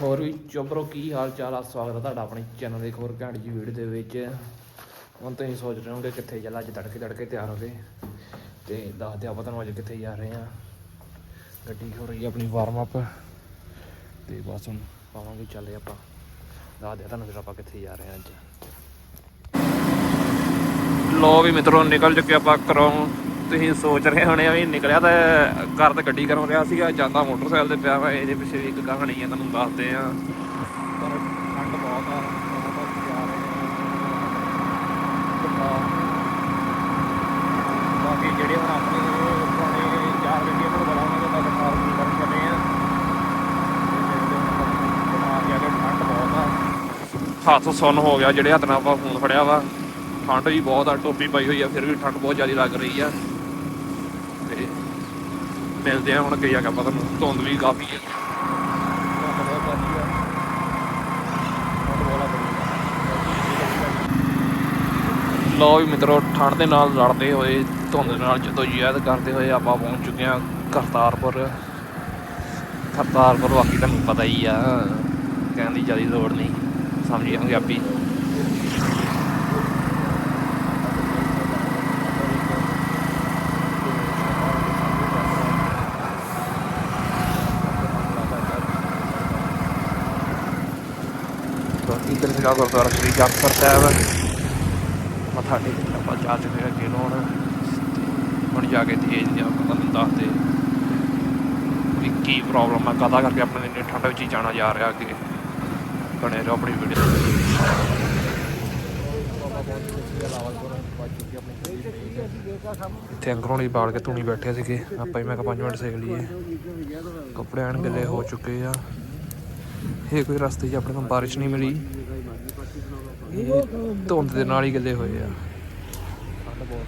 ਹੋਰ ਵੀ ਚੋਬਰੋ ਕੀ ਹਾਲ ਚਾਲ ਆ? ਸਵਾਗਤ ਹੈ ਤੁਹਾਡਾ ਆਪਣੇ ਚੈਨਲ ਦੇ ਇੱਕ ਹੋਰ ਘੰਟ ਜੀ ਵੀਡੀਓ ਦੇ ਵਿੱਚ। ਹੁਣ ਤੁਸੀਂ ਸੋਚ ਰਹੇ ਹੋਗੇ ਕਿੱਥੇ ਚੱਲਾ, ਅੱਜ ਤੜਕੇ ਤੜਕੇ ਤਿਆਰ ਹੋ ਗਏ ਤੇ ਦੱਸਦੇ ਆਪਾਂ ਤੁਹਾਨੂੰ ਅੱਜ ਕਿੱਥੇ ਜਾ ਰਹੇ ਆ ਗੱਡੀ ਹੋ ਰਹੀ ਆਪਣੀ ਵਾਰਮ ਅਪ ਤੇ ਬਸ ਹੁਣ ਪਾਵਾਂਗੇ ਚੱਲੇ ਆਪਾਂ। ਦੱਸਦੇ ਆ ਤੁਹਾਨੂੰ ਫਿਰ ਆਪਾਂ ਕਿੱਥੇ ਜਾ ਰਹੇ ਆ ਅੱਜ। ਲੋ ਵੀ ਮਿੱਤਰੋ, ਨਿਕਲ ਚੁੱਕੇ ਆਪਾਂ ਘਰੋਂ। ਤੁਸੀਂ ਸੋਚ ਰਹੇ ਹੋਣੇ ਵੀ ਨਿਕਲਿਆ ਤਾਂ ਘਰ ਤੇ ਗੱਡੀ ਕਰੋ ਰਿਹਾ ਸੀਗਾ, ਜਾਂਦਾ ਮੋਟਰਸਾਈਕਲ ਤੇ ਪਿਆ ਵਾ, ਇਹਦੇ ਪਿੱਛੇ ਵੀ ਇੱਕ ਕਹਾਣੀ ਆ, ਤੁਹਾਨੂੰ ਦੱਸਦੇ ਆ। ਪਰ ਠੰਡ ਬਹੁਤ ਆ ਬਾਕੀ ਜਿਹੜੇ ਹੁਣ ਆਪਣੇ ਪੁਰਾਣੇ ਯਾਰ ਬੇਲੀ ਨੂੰ ਬੜਾ ਉਹਨਾਂ ਦਾ ਦਰਕਾਰ ਵੀ ਕਰਨ ਚੱਲੇ ਆ ਠੰਡ ਬਹੁਤ ਆ। ਹੱਥ ਸੁੰਨ ਹੋ ਗਿਆ, ਜਿਹੜੇ ਹੱਥ ਨਾਲ ਆਪਾਂ ਫੋਨ ਫੜਿਆ ਵਾ, ਠੰਡ ਵੀ ਬਹੁਤ ਆ, ਟੋਪੀ ਪਾਈ ਹੋਈ ਆ, ਫਿਰ ਵੀ ਠੰਡ ਬਹੁਤ ਜ਼ਿਆਦਾ ਲੱਗ ਰਹੀ ਆ। ਮਿਲਦੇ ਆ ਹੁਣ ਅੱਗੇ ਜਾ ਕੇ ਆਪਾਂ ਧੁੰਦ ਵੀ ਕਾਫੀ ਆ। ਧੁੰਦ ਠੰਡ ਵੀ ਮਿੱਤਰੋ, ਠੰਡ ਦੇ ਨਾਲ ਲੜਦੇ ਹੋਏ, ਧੁੰਦ ਦੇ ਨਾਲ ਜਦੋਂ ਜਹਿਦ ਕਰਦੇ ਹੋਏ ਆਪਾਂ ਪਹੁੰਚ ਚੁੱਕੇ ਹਾਂ ਕਰਤਾਰਪੁਰ। ਕਰਤਾਰਪੁਰ, ਬਾਕੀ ਤੁਹਾਨੂੰ ਪਤਾ ਹੀ ਆ ਕਹਿੰਦੀ ਜ਼ਿਆਦਾ ਲੋੜ ਨਹੀਂ, ਸਮਝੀ ਪੰਜਾਬੀ ਬਾਕੀ ਗੁਰਦੁਆਰਾ ਸ੍ਰੀ ਜਗਤਰ ਸਾਹਿਬ। ਮੱਥਾ ਟੇਕ ਕੇ ਆਪਾਂ ਜਾ ਚੁੱਕੇ ਹਾਂ ਅੱਗੇ ਹੁਣ ਹੁਣ ਜਾ ਕੇ ਤੇਜ਼ ਜਾਂ ਪਤਾ ਨਹੀਂ ਦੱਸਦੇ ਵੀ ਕੀ ਪ੍ਰੋਬਲਮ ਆ, ਕਾਹਦਾ ਕਰਕੇ ਆਪਣੇ ਇੰਨੇ ਠੰਡ ਵਿੱਚ ਹੀ ਜਾਣਾ ਜਾ ਰਿਹਾ ਅੱਗੇ। ਬਣੇ ਰਹੋ ਆਪਣੀ ਵੀਡੀਓ ਇੱਥੇ ਅੰਗਰੋਂ ਹੀ ਬਾਲ ਕੇ ਧੂਣੀ ਬੈਠੇ ਸੀਗੇ। ਆਪਾਂ ਹੀ ਮੈਂ ਕਿਹਾ 5 ਮਿੰਟ ਸੇਕ ਲਈਏ। ਕੱਪੜੇ ਆਣ ਗਿੱਲੇ ਹੋ ਚੁੱਕੇ ਆ। ਇਹ ਕੋਈ ਰਸਤੇ 'ਚ ਆਪਣੇ ਨੂੰ ਬਾਰਿਸ਼ ਨਹੀਂ ਮਿਲੀ। ਇਹ ਧੁੰਦ ਦੇ ਨਾਲ ਹੀ ਗਿੱਲੇ ਹੋਏ ਆ। ਠੰਡ ਬਹੁਤ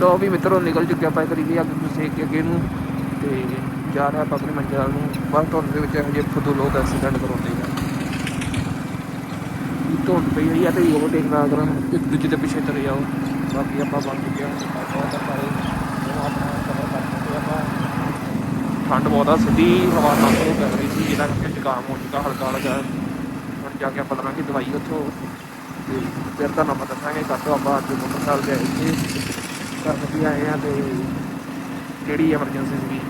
ਲੋ ਵੀ ਮਿੱਤਰੋ, ਨਿਕਲ ਚੁੱਕਿਆ ਆਪਾਂ ਕਰੀ ਲਈ ਅੱਗੇ ਨੂੰ ਸੇਕ ਕੇ ਅੱਗੇ ਨੂੰ ਤੇ ਜਾ ਰਿਹਾ ਆਪਾਂ ਆਪਣੀ ਮੰਜ਼ਿਲ ਨੂੰ। ਬਸ ਧੁੰਦ ਦੇ ਵਿੱਚ ਇਹੋ ਜਿਹੇ ਫੁੱਦੂ ਲੋਕ ਐਕਸੀਡੈਂਟ ਕਰਾਉਂਦੇ। ਧੁੰਦ ਪਈ ਹੋਈ ਆ ਤੇ ਓਵਰਟੇਕ ਨਾ ਕਰਨ ਇੱਕ ਦੂਜੇ ਦੇ ਪਿੱਛੇ ਤੁਰੇ ਜਾਓ। ਬਾਕੀ ਆਪਾਂ ਬਣ ਚੁੱਕੇ ਹਾਂ। ਬਹੁਤ ਸਾਰੇ ਠੰਡ ਬਹੁਤ ਆ, ਸਿੱਧੀ ਹਵਾ ਨਾਲ ਤੋਂ ਪੈ ਰਹੀ ਸੀ, ਜਿਹਦਾ ਕਰਕੇ ਜ਼ੁਕਾਮ ਹੋ ਚੁੱਕਾ, ਹਲਕਾ ਹਲਕਾ। ਹੁਣ ਜਾ ਕੇ ਆਪਾਂ ਲਵਾਂਗੇ ਦਵਾਈ ਉੱਥੋਂ। ਤੇ ਫਿਰ ਤੁਹਾਨੂੰ ਆਪਾਂ ਦੱਸਾਂਗੇ ਕਦੋਂ ਆਪਾਂ ਅੱਜ ਮੋਟਰਸਾਈਕਲ ਤੇ ਆਏ ਸੀ। ਘਰ ਵੀ ਆਏ ਆ ਤੇ ਕਿਹੜੀ ਐਮਰਜੈਂਸੀ ਸੀ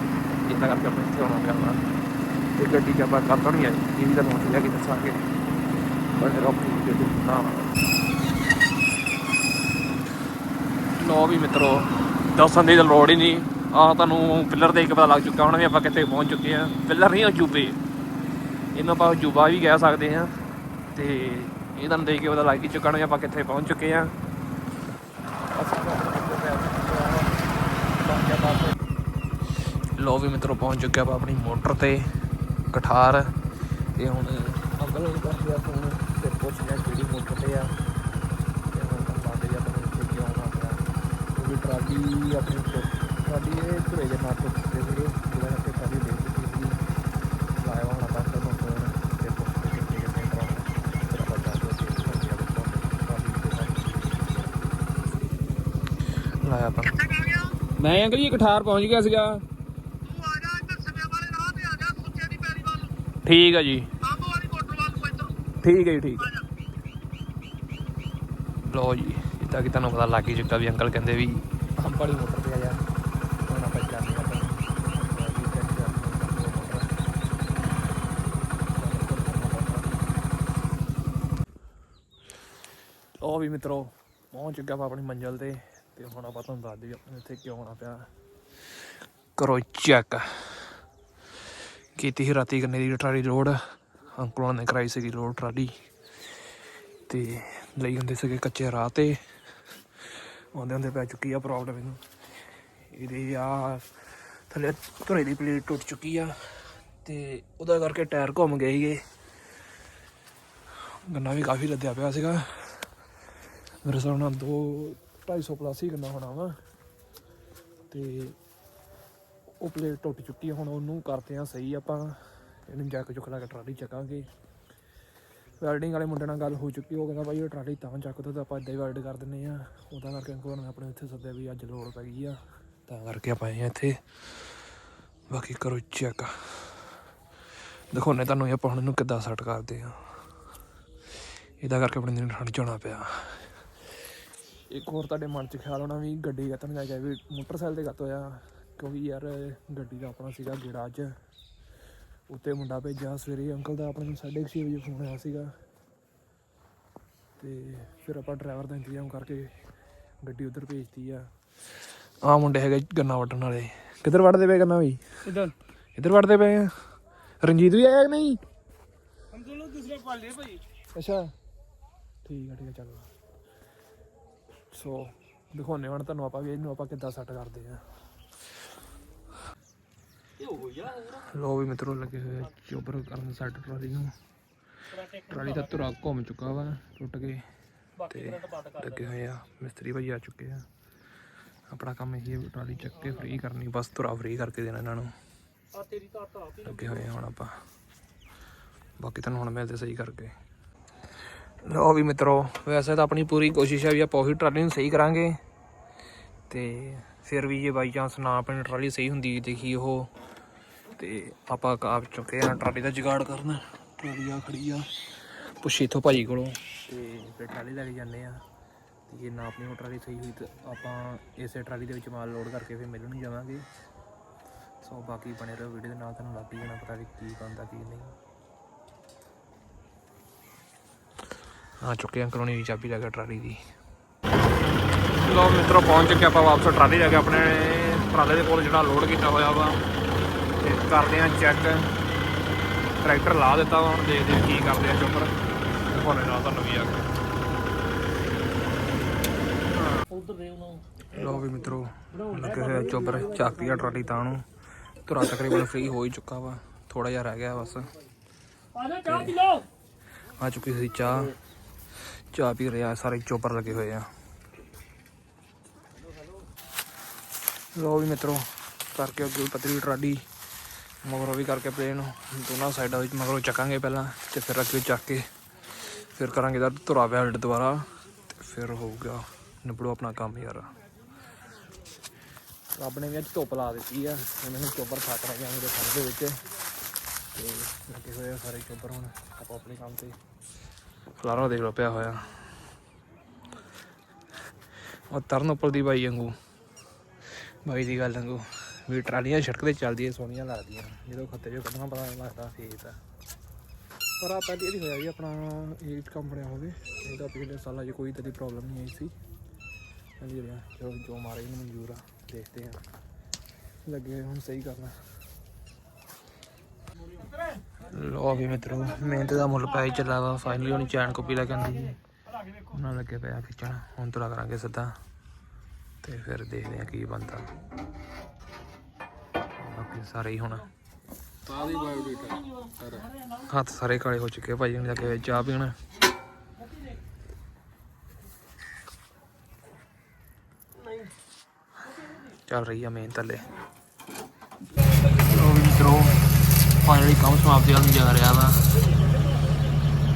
ਜਿੱਦਾਂ ਕਰਕੇ ਆਪਾਂ ਇੱਥੇ ਆਉਣਾ ਪਿਆ ਵਾ। ਤੇ ਗੱਡੀ 'ਚ ਆਪਾਂ ਕਦੋਂ ਨਹੀਂ ਆਏ। ਇਹ ਵੀ ਤੁਹਾਨੂੰ ਉੱਥੇ ਕੇ ਦੱਸਾਂਗੇ। ਬਣੇ ਰਹੋ ਦੇ ਲੋ ਵੀ ਮਿੱਤਰੋ ਦੱਸਣ ਦੀ ਤਾਂ ਲੋੜ ਹੀ ਨਹੀਂ। ਆ ਤੁਹਾਨੂੰ ਪਿੱਲਰ ਦੇ ਕੇ ਪਤਾ ਲੱਗ ਚੁੱਕਾ ਹੁਣ ਵੀ ਆਪਾਂ ਕਿੱਥੇ ਪਹੁੰਚ ਚੁੱਕੇ ਆ ਪਿੱਲਰ ਨਹੀਂ ਅਜੂਬੇ ਇਹਨੂੰ ਆਪਾਂ ਅਜੂਬਾ ਵੀ ਕਹਿ ਸਕਦੇ ਆ ਤੇ ਇਹ ਤੁਹਾਨੂੰ ਦੇਖ ਕੇ ਪਤਾ ਲੱਗ ਹੀ ਚੁੱਕਾ ਹੁਣ ਵੀ ਆਪਾਂ ਕਿੱਥੇ ਪਹੁੰਚ ਚੁੱਕੇ ਆ ਲੋ ਵੀ ਮਿੱਤਰੋ, ਪਹੁੰਚ ਚੁੱਕੇ ਆਪਾਂ ਆਪਣੀ ਮੋਟਰ ਤੇ, ਕਠਾਰ। ਤੇ ਹੁਣ ਅੰਕਲ ਨੂੰ ਕਰਦੇ ਫੋਨ। ਤੇ ਪੁੱਛਦੇ ਆ ਕਿਹੜੀ ਮੋਟਰ ਤੇ ਆ ਤੇ ਹੁਣ ਤਾਂ ਬਾਅਦ ਜਾਂ ਪਤਾ ਨਹੀਂ ਕਿਉਂ ਆਉਣਾ ਪਿਆ ਉਹ ਵੀ ਟਰਾਲੀ ਆਪਣੀ ਟੁੱਟ- ਟਰਾਲੀ ਇਹ ਘਰੇ ਦੇ ਨਾਲ ਟੁੱਟ ਕੇ ਸੀਗੇ ਜਿਹੜਾ ਕਿ ਟਰਾਲੀ ਦੇ ਚੁੱਕੀ ਸੀ ਲਾਇਆ ਹੋਣਾ ਬਸ ਤੋਂ ਫੋਨ ਤੇ ਪੁੱਛਦੇ ਕਿ ਕਿਹੜੇ ਮੋਟਰ ਆ ਫਿਰ ਆਪਾਂ ਜਾ ਕੇ ਉੱਥੇ ਟਰਾਲੀ ਦੇ ਲਾਇਆ ਆਪਾਂ ਮੈਂ ਅੰਕਲ ਜੀ ਕਠਾਰ ਪਹੁੰਚ ਗਿਆ ਸੀਗਾ ਠੀਕ ਆ ਜੀ ਠੀਕ ਹੈ ਜੀ ਠੀਕ ਲੋ ਜੀ ਜਿੱਦਾਂ ਕਿ ਤੁਹਾਨੂੰ ਪਤਾ ਲੱਗ ਹੀ ਚੁੱਕਾ ਵੀ ਅੰਕਲ ਕਹਿੰਦੇ ਵੀ ਬੜੀ ਮੋਟਰ ਤੇ ਆ ਜਾ ਹੁਣ ਆਪਾਂ ਚੱਲਦੇ ਆ ਉਹ ਵੀ ਮਿੱਤਰੋ ਪਹੁੰਚ ਚੁੱਕਾ ਵਾ ਆਪਣੀ ਮੰਜ਼ਿਲ ਤੇ ਤੇ ਹੁਣ ਆਪਾਂ ਤੁਹਾਨੂੰ ਦੱਸ ਦਈਏ ਆਪਣੇ ਇੱਥੇ ਕਿਉਂ ਆਉਣਾ ਪਿਆ। ਕਰੋ ਚੈੱਕ ਕੀਤੀ ਰਾਤੀ ਗੰਨੇ ਦੀ ਟਰਾਲੀ ਰੋਡ। ਅੰਕਲਾਂ ਨੇ ਕਰਾਈ ਸੀਗੀ ਰੋਡ ਟਰਾਲੀ। ਤੇ ਲਈ ਹੁੰਦੇ ਸੀਗੇ ਕੱਚੇ ਰਾਹ ਤੇ। ਆਉਂਦੇ ਹੁੰਦੇ ਪੈ ਚੁੱਕੀ ਆ ਪ੍ਰੋਬਲਮ ਇਹਨੂੰ। ਇਹਦੇ ਆ ਥੱਲੇ ਧੁਰੇ ਦੀ ਪਲੇਟ ਟੁੱਟ ਚੁੱਕੀ ਆ ਤੇ ਉਹਦਾ ਕਰਕੇ ਟਾਇਰ ਘੁੰਮ ਗਏ ਸੀਗੇ। ਗੰਨਾ ਵੀ ਕਾਫੀ ਲੱਦਿਆ ਪਿਆ ਸੀਗਾ। ਮੇਰੇ ਹਿਸਾਬ ਨਾਲ 2 250 ਪਲੱਸ ਹੀ ਗੰਨਾ ਹੋਣਾ ਵਾ। ਤੇ ਉਹ ਪਲੇਟ ਟੁੱਟ ਚੁੱਕੀ ਆ, ਹੁਣ ਉਹਨੂੰ ਕਰਦੇ ਆ ਸਹੀ ਆਪਾਂ। ਇਹਨੂੰ ਜੱਕ ਚੁੱਕ ਲਾ ਕੇ ਟਰਾਲੀ ਚੱਕਾਂਗੇ। ਵੈਲਡਿੰਗ ਵਾਲੇ ਮੁੰਡੇ ਨਾਲ ਗੱਲ ਹੋ ਚੁੱਕੀ, ਉਹ ਕਹਿੰਦਾ ਭਾਈ ਉਹ ਟਰਾਲੀ ਤਾਂ ਚੱਕ ਤਾਂ ਆਪਾਂ ਇੱਦਾਂ ਹੀ ਵੈਲਡ ਕਰ ਦਿੰਨੇ ਆ ਉਹਦਾ ਕਰਕੇ ਅੰਕਲ ਨੇ ਆਪਣੇ ਇੱਥੇ ਸੱਦਿਆ ਵੀ ਅੱਜ ਲੋੜ ਪੈ ਗਈ ਆ। ਤਾਂ ਕਰਕੇ ਆਪਾਂ ਆਏ ਆ ਇੱਥੇ। ਬਾਕੀ ਕਰੋ ਚੈੱਕ ਦਿਖਾਉਣੇ ਤੁਹਾਨੂੰ ਆਪਾਂ ਹੁਣ ਇਹਨੂੰ ਕਿੱਦਾਂ ਸੈੱਟ ਕਰਦੇ ਆ ਇਹਦਾ ਕਰਕੇ ਆਪਣੇ ਦਿਨ ਠੰਡ ਜਾਣਾ ਪਿਆ। ਇੱਕ ਹੋਰ ਤੁਹਾਡੇ ਮਨ 'ਚ ਖਿਆਲ ਹੋਣਾ ਵੀ ਗੱਡੀ ਕੱਤਣ ਜਾ ਕੇ ਵੀ ਮੋਟਰਸਾਈਕਲ ਤੇ ਗੱਤ ਹੋਇਆ, ਕਿਉਂਕਿ ਯਾਰ ਗੱਡੀ ਦਾ ਆਪਣਾ ਸੀਗਾ ਗੇੜਾ ਅੱਜ। ਉੱਤੇ ਮੁੰਡਾ ਭੇਜਿਆ ਸਵੇਰੇ। ਅੰਕਲ ਦਾ ਆਪਣੇ ਨੂੰ 6:30 ਵਜੇ ਫੋਨ ਆਇਆ ਸੀਗਾ। ਤੇ ਫਿਰ ਆਪਾਂ ਡਰਾਈਵਰ ਦਾ ਇੰਤਜ਼ਾਮ ਕਰਕੇ ਗੱਡੀ ਉਧਰ ਭੇਜਤੀ ਆ। ਆ ਮੁੰਡੇ ਹੈਗੇ ਗੰਨਾ ਵੱਢਣ ਵਾਲੇ। ਕਿੱਧਰ ਵੱਢਦੇ ਪਏ ਗੰਨਾ ਬਈ? ਇਧਰ। ਇਧਰ ਵੱਢਦੇ ਪਏ ਆ। ਰਣਜੀਤ ਵੀ ਆਇਆ ਕਿ ਨਹੀਂ? ਹਮ ਦੋਨੋਂ ਦੂਸਰੇ ਪਾਲੇ ਭਾਈ। ਅੱਛਾ। ਠੀਕ ਆ ਠੀਕ ਆ ਚੱਲ। ਸੋ ਦਿਖਾਉਣੇ ਵਣ ਤੁਹਾਨੂੰ ਆਪਾਂ ਇਹਨੂੰ ਆਪਾਂ ਕਿੱਦਾਂ ਸੈੱਟ ਕਰਦੇ ਆ। ਲੋ ਵੀ ਮਿੱਤਰੋ, ਲੱਗੇ ਹੋਏ ਚੋਬਰ ਕਰਨ ਸਾਡ ਟਰਾਲੀ ਨੂੰ। ਟਰਾਲੀ ਦਾ ਧੁਰਾ ਘੁੰਮ ਚੁੱਕਾ ਵਾ, ਟੁੱਟ ਕੇ ਤੇ ਲੱਗੇ ਹੋਏ ਆ। ਮਿਸਤਰੀ ਭਾਈ ਆ ਚੁੱਕੇ ਆ। ਆਪਣਾ ਕੰਮ ਇਹ ਟਰਾਲੀ ਚੱਕ ਕੇ ਫ੍ਰੀ ਕਰਨੀ, ਬਸ ਧੁਰਾ ਫ੍ਰੀ ਕਰਕੇ ਦੇਣਾ ਇਹਨਾਂ ਨੂੰ। ਆ ਤੇਰੀ ਤਾਂ ਆਪ ਲੱਗੇ ਹੋਏ ਹੁਣ ਆਪਾਂ। ਬਾਕੀ ਤੁਹਾਨੂੰ ਹੁਣ ਮਿਲਦੇ ਸਹੀ ਕਰਕੇ। ਲੋ ਵੀ ਮਿੱਤਰੋ, ਵੈਸੇ ਤਾਂ ਆਪਣੀ ਪੂਰੀ ਕੋਸ਼ਿਸ਼ ਹੈ ਵੀ ਆਪਾਂ ਉਹੀ ਟਰਾਲੀ ਨੂੰ ਸਹੀ ਕਰਾਂਗੇ। ਤੇ ਫਿਰ ਵੀ ਜੇ ਬਾਈ ਚਾਂਸ ਨਾ ਆਪਣੀ ਟਰਾਲੀ ਸਹੀ ਹੁੰਦੀ ਦੇਖੀ ਉਹ। ਤੇ ਆਪਾਂ ਕਾਪ ਚੁੱਕੇ ਆ ਟਰਾਲੀ ਦਾ ਜੁਗਾੜ ਕਰਨਾ। ਟਰਾਲੀ ਆ ਖੜੀ ਆ। ਪੁੱਛੀ ਇਥੋਂ ਭਾਜੀ ਕੋਲੋਂ। ਤੇ ਫਿਰ ਟਰਾਲੀ ਲੈ ਕੇ ਜਾਂਦੇ ਆ। ਤੇ ਜੇ ਨਾ ਆਪਣੀ ਉਹ ਟਰਾਲੀ ਸਹੀ ਹੋਈ ਤਾਂ ਆਪਾਂ ਇਸੇ ਟਰਾਲੀ ਦੇ ਵਿੱਚ ਮਾਲ ਲੋਡ ਕਰਕੇ ਫਿਰ ਮਿਲਣ ਜਾਵਾਂਗੇ। ਸੋ ਬਾਕੀ ਬਣੇ ਰਹੋ ਵੀਡੀਓ ਦੇ ਨਾਲ, ਤੁਹਾਨੂੰ ਲੱਗ ਹੀ ਜਾਣਾ ਪਤਾ ਵੀ ਕੀ ਬਣਦਾ, ਕੀ ਨਹੀਂ। ਆ ਚੁੱਕੇ ਅੰਕਲ ਹੋਣੀ ਚਾਬੀ ਲੈ ਕੇ ਟਰਾਲੀ ਦੀ। ਲੋ ਮਿੱਤਰੋ, ਪਹੁੰਚ ਚੁੱਕੇ ਆਪਾਂ ਵਾਪਸ ਟਰਾਲੀ ਲੈ ਕੇ ਆਪਣੇ ਟਰਾਲੇ ਦੇ ਕੋਲ ਜਿਹੜਾ ਲੋਡ ਕੀਤਾ ਹੋਇਆ ਵਾ। ਤੇ ਕਰਦੇ ਆ ਚੈੱਕ ਟਰੈਕਟਰ ਲਾ ਦਿੱਤਾ ਵਾ, ਹੁਣ ਦੇਖਦੇ ਆ ਕੀ ਕਰਦੇ ਆ ਚੋਪਰ। ਤੁਹਾਡੇ ਨਾਲ ਤੁਹਾਨੂੰ ਵੀ ਆ ਕੇ। ਲੋ ਵੀ ਮਿੱਤਰੋ, ਲੱਗੇ ਹੋਇਆ ਚੋਬਰ ਚਾਕੀਆ ਟਰਾਲੀ ਤਾਂ ਨੂੰ। ਤੁਰਾ ਤਕਰੀਬਨ ਫ੍ਰੀ ਹੋ ਹੀ ਚੁੱਕਾ ਵਾ। ਥੋੜਾ ਜਿਹਾ ਰਹਿ ਗਿਆ ਬਸ। ਆ ਚੁੱਕੀ ਸੀ ਚਾਹ। ਚਾਹ ਪੀ ਰਿਹਾ ਸਾਰੇ ਚੋਪਰ ਲੱਗੇ ਹੋਏ ਆ। ਲੋ ਵੀ ਮਿੱਤਰੋ, ਕਰਕੇ ਅੱਗੇ ਪਤਲੀ ਟਰਾਡੀ ਮਗਰੋਂ ਵੀ ਕਰਕੇ ਪਲੇਨ ਦੋਨਾਂ ਸਾਈਡਾਂ ਵਿੱਚ ਮਗਰੋਂ ਚੱਕਾਂਗੇ ਪਹਿਲਾਂ ਤੇ ਫਿਰ ਅੱਗੇ ਚੱਕ ਕੇ ਫਿਰ ਕਰਾਂਗੇ ਦਾ ਧੁਰਾ ਵੈਲਡ ਦੁਬਾਰਾ ਤੇ ਫਿਰ ਹੋਊਗਾ ਨਿਬੜੋ ਆਪਣਾ ਕੰਮ ਯਾਰ। ਰੱਬ ਨੇ ਵੀ ਅੱਜ ਧੁੱਪ ਲਾ ਦਿੱਤੀ ਆ ਉਹਨਾਂ ਨੂੰ ਚੋਬਰ ਖਾਤ ਰਹੇ ਆ ਮੇਰੇ ਫੜ ਦੇ ਵਿੱਚ। ਤੇ ਲੱਗੇ ਹੋਏ ਆ ਸਾਰੇ ਚੋਬਰ ਹੁਣ ਆਪਾਂ ਆਪਣੇ ਕੰਮ ਤੇ। ਖਲਾਰਾ ਦੇਖ ਲਓ, ਪਿਆ ਹੋਇਆ। ਉਹ ਤਰਨ ਉੱਪਰ ਦੀ ਬਾਈ ਵਾਂਗੂ। ਬਾਈ ਦੀ ਗੱਲ ਵਾਂਗੂ, ਵੀ ਟਰਾਲੀਆਂ ਸੜਕ ਤੇ ਚੱਲਦੀਆਂ, ਸੋਹਣੀਆਂ ਲੱਗਦੀਆਂ। ਜਦੋਂ ਖੱਤੇ ਚੋਂ ਕੱਢਣਾ ਪਤਾ ਨਹੀਂ ਲੱਗਦਾ ਫੇਰ ਤਾਂ। ਪਰ ਆ ਪਹਿਲੀ ਵਾਰੀ ਹੋਇਆ ਵੀ ਆਪਣਾ ਇਹ ਕੰਮ ਬਣਿਆ ਹੋਵੇ। ਇਹਦਾ ਪਿਛਲੇ ਸਾਲਾਂ 'ਚ ਕੋਈ ਤਦੀ ਪ੍ਰੋਬਲਮ ਨਹੀਂ ਆਈ ਸੀ। ਹਾਂਜੀ ਰਿਹਾ ਜੋ ਜੋ ਮਾਰੇ ਨੂੰ ਮਨਜ਼ੂਰ ਆ, ਦੇਖਦੇ ਆ ਲੱਗੇ ਹੁਣ ਸਹੀ ਕਰਨਾ। ਲੋ ਵੀ ਮਿੱਤਰੋ, ਮਿਹਨਤ ਦਾ ਮੁੱਲ ਪੈ ਹੀ ਚੱਲਾ ਵਾ। ਫਾਈਨਲੀ ਹੁਣ ਚੈਨ ਕਾਪੀ ਲੈ ਕੇ ਆਂਦੀ। ਸੀ ਉਹਨਾਂ ਲੱਗੇ ਪਿਆ ਖਿੱਚਣ। ਹੁਣ ਤੁਰਾ ਕਰਾਂਗੇ ਸਿੱਧਾ। ਤੇ ਫਿਰ ਦੇਖਦੇ ਆ ਕੀ ਬਣਦਾ। ਬਾਕੀ ਸਾਰੇ ਹੀ ਹੁਣ ਹੱਥ ਸਾਰੇ ਕਾਲੇ ਹੋ ਚੁੱਕੇ ਭਾਈ ਨੇ ਲੱਗੇ ਹੋਏ ਚਾਹ ਪੀਣ। ਚੱਲ ਰਹੀ ਆ ਮਿਹਨਤ ਹਲੇ ਲੋ ਵੀ ਮਿੱਤਰੋ ਫਾਈਨਲੀ ਕੰਮ ਸਮਾਪਤੀ ਵੱਲ ਨੂੰ ਜਾ ਰਿਹਾ ਵਾ।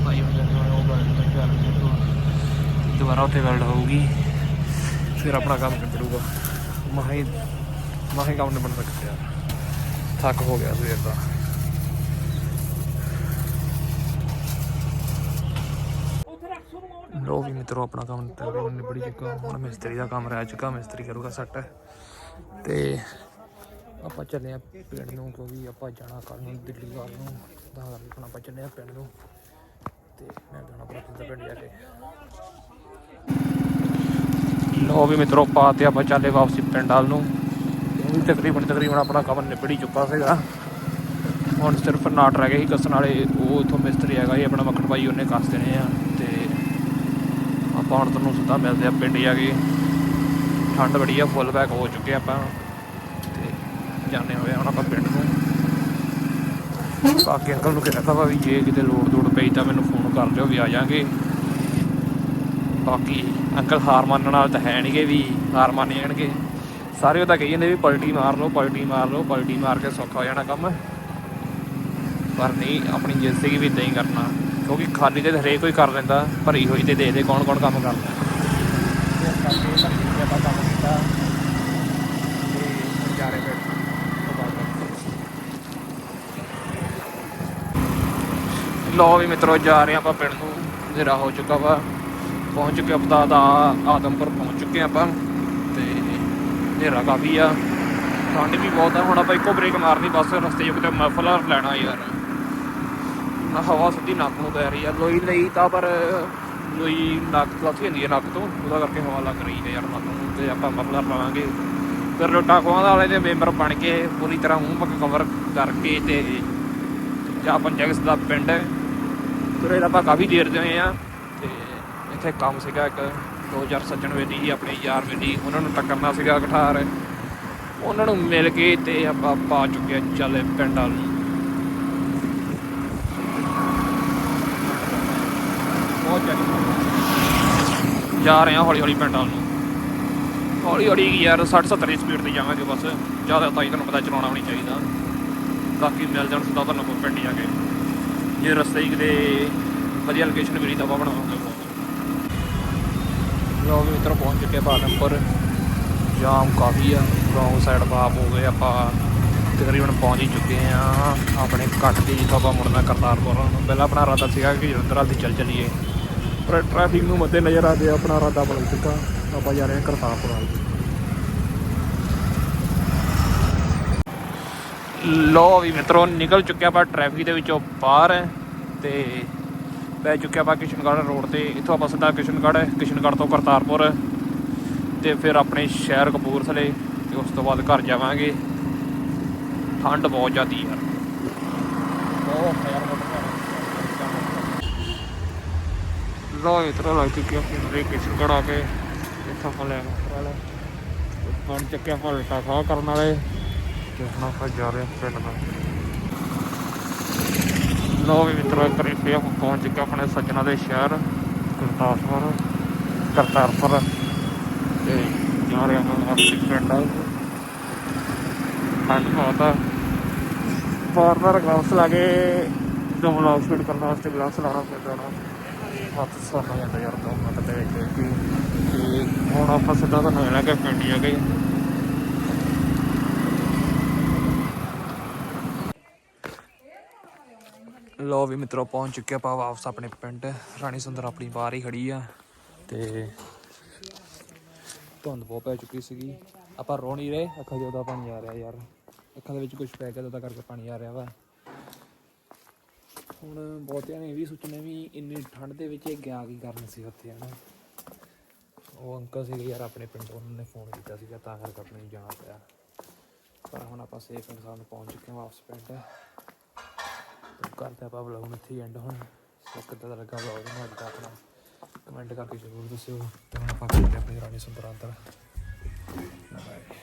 ਭਾਈ ਹੁਣ ਉਹ ਰਿਹਾ ਤੋਂ ਦੁਬਾਰਾ ਉੱਥੇ ਵੈਲਡ ਹੋਊਗੀ। ਫਿਰ ਆਪਣਾ ਕੰਮ ਨਿਬੜੂਗਾ ਮਾਹੀ ਮਾਹੀ ਕੰਮ ਨਿਬੜ ਸਕਦਾ ਯਾਰ ਥੱਕ ਹੋ ਗਿਆ ਸਵੇਰ ਦਾ। ਲੋ ਵੀ ਮਿੱਤਰੋ, ਆਪਣਾ ਕੰਮ ਤਕਰੀਬਨ ਨਿਬੜ ਚੁੱਕਾ। ਹੁਣ ਮਿਸਤਰੀ ਦਾ ਕੰਮ ਰਹਿ ਚੁੱਕਾ, ਮਿਸਤਰੀ ਕਰੂਗਾ ਸੈੱਟ। ਤੇ ਆਪਾਂ ਚੱਲੇ ਆ ਪਿੰਡ ਨੂੰ, ਕਿਉਂਕਿ ਆਪਾਂ ਜਾਣਾ ਕੱਲ ਨੂੰ ਦਿੱਲੀ ਵੱਲ ਨੂੰ। ਤਾਂ ਕਰਕੇ ਆਪਾਂ ਚੱਲੇ ਆ ਪਿੰਡ ਨੂੰ। ਤੇ ਮੈਂ ਜਾਣਾ ਆਪਣਾ ਪਿੰਡ ਜਾ ਕੇ। ਲੋ ਵੀ ਮਿੱਤਰੋ ਪਾਤੇ ਆਪਾਂ ਚੱਲੇ ਵਾਪਸੀ ਪਿੰਡ ਵੱਲ ਨੂੰ। ਤਕਰੀਬਨ ਤਕਰੀਬਨ ਆਪਣਾ ਕੰਮ ਨਿਬੜ ਹੀ ਚੁੱਕਾ ਸੀਗਾ। ਹੁਣ ਸਿਰਫ ਨਾਟ ਰਹਿ ਗਏ ਸੀ ਕੱਸਣ ਵਾਲੇ। ਉਹ ਇਥੋਂ ਮਿਸਤਰੀ ਹੈਗਾ ਜੀ ਆਪਣਾ ਮੱਖਣ ਭਾਈ ਉਹਨੇ ਕੱਸ ਦੇਣੇ ਆ। ਤੇ ਆਪਾਂ ਹੁਣ ਤੁਹਾਨੂੰ ਸਿੱਧਾ ਮਿਲਦੇ ਆ ਪਿੰਡ ਜਾ ਕੇ। ਠੰਡ ਬੜੀ ਆ ਫੁੱਲ ਬੈਕ ਹੋ ਚੁੱਕੇ ਆਪਾਂ। ਤੇ ਜਾਣੇ ਹੋਏ ਆ ਹੁਣ ਆਪਾਂ ਪਿੰਡ ਨੂੰ। ਬਾਕੀ ਅੰਕਲ ਨੂੰ ਕਹਿੰਦਾ ਵਾ ਵੀ ਜੇ ਕਿਤੇ ਲੋੜ ਲੋੜ ਪਈ ਤਾਂ ਮੈਨੂੰ ਫੋਨ ਕਰ ਲਿਓ, ਵੀ ਆ ਜਾਾਂਗੇ। ਬਾਕੀ ਅੰਕਲ ਹਾਰ ਮੰਨਣ ਨਾਲ ਤਾਂ ਹੈ ਨਹੀਂਗੇ ਵੀ, ਹਾਰ ਮੰਨ ਜਾਣਗੇ। ਸਾਰੇ ਉਹ ਤਾਂ ਕਹੀ ਜਾਂਦੇ ਵੀ ਪਲਟੀ ਮਾਰ ਲਓ, ਪਲਟੀ ਮਾਰ ਲਓ, ਪਲਟੀ ਮਾਰ ਕੇ ਸੌਖਾ ਹੋ ਜਾਣਾ ਕੰਮ। ਪਰ ਨਹੀਂ, ਆਪਣੀ ਜ਼ਿੰਦਗੀ ਵੀ ਇਦਾਂ ਹੀ ਕਰਨਾ। ਕਿਉਂਕਿ ਖਾਲੀ ਤੇ ਹਰੇਕ ਕੋਈ ਕਰ ਲੈਂਦਾ, ਭਰੀ ਹੋਈ ਤੇ ਦੇ ਕੌਣ ਕੌਣ ਕੰਮ ਕਰਦਾ। ਕੰਮ ਕੀਤਾ ਤੇ ਲੋ ਵੀ ਮਿੱਤਰੋ, ਜਾ ਰਹੇ ਆਪਾਂ ਪਿੰਡ ਨੂੰ। ਹਨੇਰਾ ਹੋ ਚੁੱਕਾ ਵਾ। ਪਹੁੰਚ ਚੁੱਕੇ ਆਪਾਂ ਦਾ ਆਦਮਪੁਰ ਪਹੁੰਚ ਚੁੱਕੇ ਆਪਾਂ ਤੇ ਹਨੇਰਾ ਕਾਫੀ ਆ। ਠੰਡ ਵੀ ਬਹੁਤ ਆ, ਹੁਣ ਆਪਾਂ ਇੱਕੋ ਬ੍ਰੇਕ ਮਾਰਨੀ, ਬਸ ਰਸਤੇ 'ਚ ਕਿਤੇ ਮਫਲਰ ਲੈਣਾ ਯਾਰ। ਨਾ ਹਵਾ ਸਿੱਧੀ ਨੱਕ ਨੂੰ ਪੈ ਰਹੀ ਆ, ਲੋਈ ਲਈ ਤਾਂ ਪਰ ਲੋਈ ਨੱਕ ਕਾਫੀ ਹੁੰਦੀ ਹੈ ਨੱਕ ਤੋਂ, ਉਹਦਾ ਕਰਕੇ ਹਵਾ ਲੱਗ ਰਹੀ ਹੈ ਯਾਰ ਨੱਕ ਨੂੰ, ਤੇ ਆਪਾਂ ਮਫਲਰ ਲਾਵਾਂਗੇ। ਫਿਰ ਰੋਟਾ ਖਵਾਉਂਦਾ ਵਾਲੇ ਦੇ ਮੈਂਬਰ ਬਣ ਕੇ ਪੂਰੀ ਤਰ੍ਹਾਂ ਮੂੰਹ ਪੱਕ ਕਵਰ ਕਰਕੇ ਤੇ ਜਾਂ ਪੰਜਗਸ ਦਾ ਪਿੰਡ ਹੈ ਤੁਰੇ ਆਪਾਂ ਕਾਫੀ ਦੇਰ ਦੇ ਹੋਏ ਆ। ਇੱਥੇ ਕੰਮ ਸੀਗਾ ਇੱਕ ਦੋ ਚਾਰ ਸੱਜਣ ਵੇਲੀ ਸੀ, ਆਪਣੇ ਯਾਰ ਵੇਲੀ ਉਹਨਾਂ ਨੂੰ ਟੱਕਰਨਾ ਸੀਗਾ ਕਠਾਰ। ਉਹਨਾਂ ਨੂੰ ਮਿਲ ਕੇ ਤੇ ਆਪਾਂ ਪਾ ਚੁੱਕੇ ਹਾਂ ਚੱਲ ਪਿੰਡ ਵੱਲ। ਬਹੁਤ ਜ਼ਿਆਦਾ ਜਾ ਰਹੇ ਹਾਂ ਹੌਲੀ ਹੌਲੀ ਪਿੰਡ ਵੱਲ ਨੂੰ। ਹੌਲੀ ਹੌਲੀ ਯਾਰ 60 70 ਦੀ ਸਪੀਡ ਤੇ ਜਾਵਾਂਗੇ ਬਸ। ਜ਼ਿਆਦਾ ਤਾਂ ਹੀ ਤੁਹਾਨੂੰ ਪਤਾ ਚਲਾਉਣਾ ਵੀ ਨਹੀਂ ਚਾਹੀਦਾ। ਬਾਕੀ ਮਿਲ ਜਾਣ ਸਿੱਧਾ ਤੁਹਾਨੂੰ ਕੋਈ ਪਿੰਡ ਜਾ ਕੇ। ਜੇ ਰਸਤੇ 'ਚ ਕਿਤੇ ਵਧੀਆ ਲੋਕੇਸ਼ਨ ਮਿਲੀ ਤਾਂ ਆਪਾਂ ਬਣਾਵਾਂਗੇ। ਲੋ ਵੀ ਮਿੱਤਰ, ਪਹੁੰਚ ਚੁੱਕੇ ਬਾਦਮਪੁਰ ਜਾਮ ਕਾਫੀ ਆ ਰੌਂਗ ਸਾਈਡ ਬਾਪ ਹੋ ਗਏ ਆਪਾਂ। ਤਕਰੀਬਨ ਪਹੁੰਚ ਹੀ ਚੁੱਕੇ ਆ ਆਪਣੇ ਕੱਟ ਦੀ ਜਿੱਥੋਂ ਆਪਾਂ ਮੁੜਨਾ ਕਰਤਾਰਪੁਰ ਨੂੰ। ਪਹਿਲਾਂ ਆਪਣਾ ਇਰਾਦਾ ਸੀਗਾ ਕਿ ਜਲੰਧਰ ਵੱਲ ਦੀ ਚੱਲ ਚੱਲੀਏ। ਪਰ ਟ੍ਰੈਫਿਕ ਨੂੰ ਮੱਦੇ ਨਜ਼ਰ ਆਦੇ ਆਪਣਾ ਇਰਾਦਾ ਬਦਲ ਚੁੱਕਾ, ਆਪਾਂ ਜਾ ਰਹੇ ਹਾਂ ਕਰਤਾਰਪੁਰ ਵੱਲ। ਲੋ ਵੀ ਮਿੱਤਰੋ, ਨਿਕਲ ਚੁੱਕਿਆ ਆਪਾਂ ਟ੍ਰੈਫਿਕ ਦੇ ਵਿੱਚੋਂ ਬਾਹਰ ਤੇ ਪੈ ਚੁੱਕਿਆ ਆਪਾਂ ਕਿਸ਼ਨਗੜ੍ਹ ਰੋਡ ਤੇ। ਇੱਥੋਂ ਆਪਾਂ ਸਿੱਧਾ ਕਿਸ਼ਨਗੜ੍ਹ ਕਿਸ਼ਨਗੜ੍ਹ ਤੋਂ ਕਰਤਾਰਪੁਰ ਤੇ ਫਿਰ ਆਪਣੇ ਸ਼ਹਿਰ ਕਪੂਰਥਲੇ ਤੇ ਉਸ ਤੋਂ ਬਾਅਦ ਘਰ ਜਾਵਾਂਗੇ। ਠੰਡ ਬਹੁਤ ਜ਼ਿਆਦੀ ਯਾਰ ਬਹੁਤ ਲੋ ਇਤਰਾ ਲੱਗ ਚੁੱਕਿਆ ਆਪਣੀ ਰੇ ਕਿਸ਼ਨਗੜ੍ਹ ਆ ਕੇ। ਇੱਥੋਂ ਆਪਾਂ ਲੈ ਲਿਆ ਹੁਣ ਚੱਕਿਆ ਆਪਾਂ ਲਟਾ ਖਾ ਕਰਨ ਵਾਲੇ ਤੇ ਹੁਣ ਆਪਾਂ ਜਾ ਰਹੇ ਹਾਂ ਪਿੰਡ ਦਾ ਲੋ ਵੀ ਮਿੱਤਰੋ, ਇੱਕ ਵਾਰੀ ਪਹੁੰਚ ਚੁੱਕੇ ਆਪਣੇ ਸੱਜਣਾ ਦੇ ਸ਼ਹਿਰ ਕਰਤਾਰਪੁਰ ਕਰਤਾਰਪੁਰ ਤੇ ਜਾ ਰਹੇ ਹਾਂ ਆਪਣੇ ਪਿੰਡ ਵੱਲ। ਠੰਡ ਬਹੁਤ ਆ। ਬਾਰ ਗਲਾਸ ਲਾ ਕੇ ਜਦੋਂ ਵਲੌਗ ਸ਼ੂਟ ਕਰਨ ਵਾਸਤੇ ਗਲਾਸ ਲਾਉਣਾ ਪੈਂਦਾ ਨਾ। ਹੱਥ ਸਾਫ਼ ਜਾਂਦਾ ਯਾਰ ਦੋ ਮਿੰਟ ਦੇ ਵਿੱਚ ਕਿ ਹੁਣ ਆਪਾਂ ਸਿੱਧਾ ਤਾਂ ਨਵੇਂ ਲੈ ਕੇ ਪਿੰਡ ਜਾ ਗਏ। ਲੋ ਵੀ ਮਿੱਤਰੋ ਪਹੁੰਚ ਚੁੱਕੇ ਆਪਾਂ ਵਾਪਸ ਆਪਣੇ ਪਿੰਡ। ਰਾਣੀ ਸੁੰਦਰ ਆਪਣੀ ਬਾਹਰ ਹੀ ਖੜੀ ਆ ਤੇ ਧੁੰਦ ਬਹੁਤ ਪੈ ਚੁੱਕੀ ਸੀਗੀ। ਆਪਾਂ ਰੋ ਨਹੀਂ ਰਹੇ, ਅੱਖਾਂ 'ਚ ਉਹਦਾ ਪਾਣੀ ਆ ਰਿਹਾ ਯਾਰ। ਅੱਖਾਂ ਦੇ ਵਿੱਚ ਕੁਝ ਪੈ ਗਿਆ ਤਾਂ ਕਰਕੇ ਪਾਣੀ ਆ ਰਿਹਾ ਵਾ। ਹੁਣ ਬਹੁਤਿਆਂ ਨੇ ਇਹ ਵੀ ਸੋਚਣਾ ਵੀ ਇੰਨੀ ਠੰਡ ਦੇ ਵਿੱਚ ਇਹ ਗਿਆ ਕੀ ਕਰਨ ਸੀ ਉੱਥੇ, ਹਨਾ? ਉਹ ਅੰਕਲ ਸੀਗੇ ਯਾਰ ਆਪਣੇ ਪਿੰਡ, ਉਹਨਾਂ ਨੇ ਫੋਨ ਕੀਤਾ ਸੀਗਾ ਤਾਂ ਕਰਕੇ ਆਪਣੇ ਜਾਣਾ ਪਿਆ। ਪਰ ਹੁਣ ਆਪਾਂ ਸੇਫ ਐਂਡ ਸਾਊਂਡ ਪਹੁੰਚ ਚੁੱਕੇ ਹਾਂ ਵਾਪਸ ਪਿੰਡ। ਕਰਦੇ ਆਪਾਂ ਵਲੌਗ ਨੂੰ ਇੱਥੇ ਐਂਡ ਹੁਣ। ਸੋ ਕਿੱਦਾਂ ਦਾ ਲੱਗਾ ਵਲੌਗ ਨੂੰ ਅੱਜ ਦਾ ਆਪਣਾ ਕਮੈਂਟ ਕਰਕੇ ਜ਼ਰੂਰ ਦੱਸਿਓ ਤੇ ਹੁਣ ਆਪਾਂ ਕਰਦੇ ਹਾਂ ਰਾਣੀ ਸੁੰਦਰ ਬਾਏ